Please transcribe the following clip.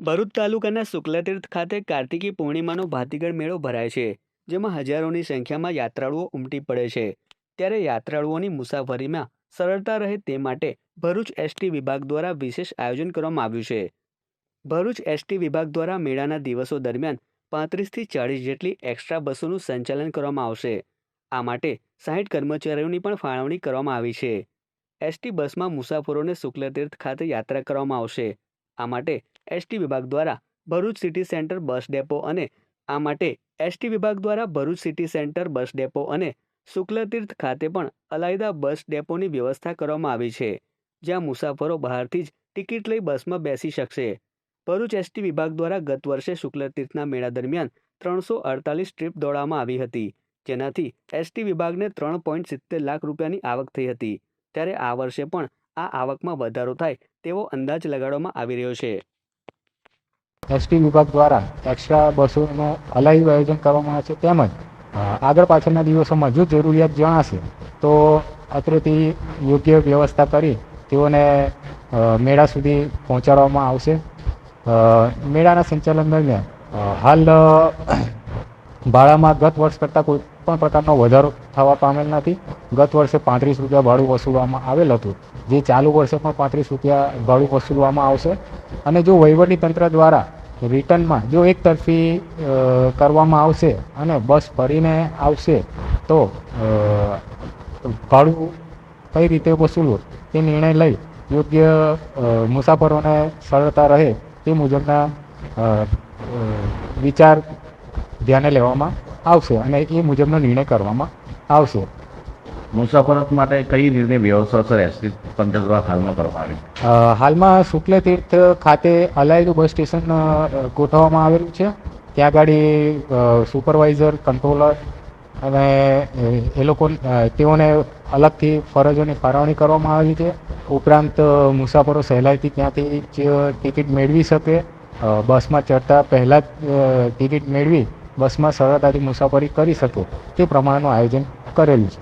ભરૂચ તાલુકાના શુક્લતીર્થ ખાતે કાર્તિકી પૂર્ણિમાનો ભાતીગળ મેળો ભરાય છે, જેમાં હજારોની સંખ્યામાં યાત્રાળુઓ ઉમટી પડે છે. ત્યારે યાત્રાળુઓની મુસાફરીમાં સરળતા રહે તે માટે ભરૂચ એસટી વિભાગ દ્વારા વિશેષ આયોજન કરવામાં આવ્યું છે. ભરૂચ એસટી વિભાગ દ્વારા મેળાના દિવસો દરમિયાન પાંત્રીસથી ચાળીસ જેટલી એક્સ્ટ્રા બસોનું સંચાલન કરવામાં આવશે. આ માટે સાહીઠ કર્મચારીઓની પણ ફાળવણી કરવામાં આવી છે. એસટી બસમાં મુસાફરોને શુક્લતીર્થ ખાતે યાત્રા કરવામાં આવશે. આ માટે એસટી વિભાગ દ્વારા Bharuch city centre bus depot અને આ માટે એસટી વિભાગ દ્વારા Bharuch city centre bus depot અને શુક્લતીર્થ ખાતે પણ અલાયદા બસ ડેપોની વ્યવસ્થા કરવામાં આવી છે, જ્યાં મુસાફરો બહારથી જ ટિકિટ લઈ બસમાં બેસી શકશે. ભરૂચ એસટી વિભાગ દ્વારા ગત વર્ષે શુક્લતીર્થના મેળા દરમિયાન ત્રણસો અડતાલીસ ટ્રીપ દોડાવવામાં આવી હતી, જેનાથી એસટી વિભાગને ત્રણ પોઈન્ટ સિત્તેર લાખ રૂપિયાની આવક થઈ હતી. ત્યારે આ વર્ષે પણ આ આવકમાં વધારો થાય તેવો અંદાજ લગાડવામાં આવી રહ્યો છે. એસટી વિભાગ દ્વારા એક્સ્ટ્રા બસોનું અલાયદું આયોજન કરવામાં આવે છે. તેમજ આગળ પાછળના દિવસોમાં જો જરૂરિયાત જણાશે તો અત્રેથી યોગ્ય વ્યવસ્થા કરી તેઓને મેળા સુધી પહોંચાડવામાં આવશે. મેળાના સંચાલન દરમિયાન હાલ ભાડામાં ગત વર્ષ કરતાં કોઈ પણ પ્રકારનો વધારો થવા પામેલ નથી. ગત વર્ષે પાંત્રીસ રૂપિયા ભાડું વસૂલવામાં આવેલ હતું. જે ચાલુ વર્ષે પણ પાંત્રીસ રૂપિયા ભાડું વસૂલવામાં આવશે. અને જો વહીવટી તંત્ર દ્વારા રિટર્નમાં જો એક તરફી કરવામાં આવશે અને બસ ફરીને આવશે, તો ભાડું કઈ રીતે વસૂલવું તે નિર્ણય લઈ યોગ્ય મુસાફરોને સરળતા રહે તે મુજબના વિચાર ધ્યાને લેવામાં આવશે અને એ મુજબનો નિર્ણય કરવામાં આવશે. મુસાફરો માટે કઈ રીતની વ્યવસ્થા એસટી તંત્ર દ્વારા હાલમાં કરવામાં આવી? હાલમાં શુક્લ તીર્થ ખાતે અલાયદું બસ સ્ટેશન ગોઠવવામાં આવેલું છે. ત્યાં ગાડી સુપરવાઇઝર કંટ્રોલર અને એ લોકો તેઓને અલગથી ફરજોની ફાળવણી કરવામાં આવી છે. ઉપરાંત મુસાફરો સહેલાઈથી ત્યાંથી જ ટિકિટ મેળવી શકે. બસમાં ચડતા પહેલાં જ ટિકિટ મેળવી બસમાં સરળતાથી મુસાફરી કરી શકે તે પ્રમાણેનું આયોજન કરેલું છે.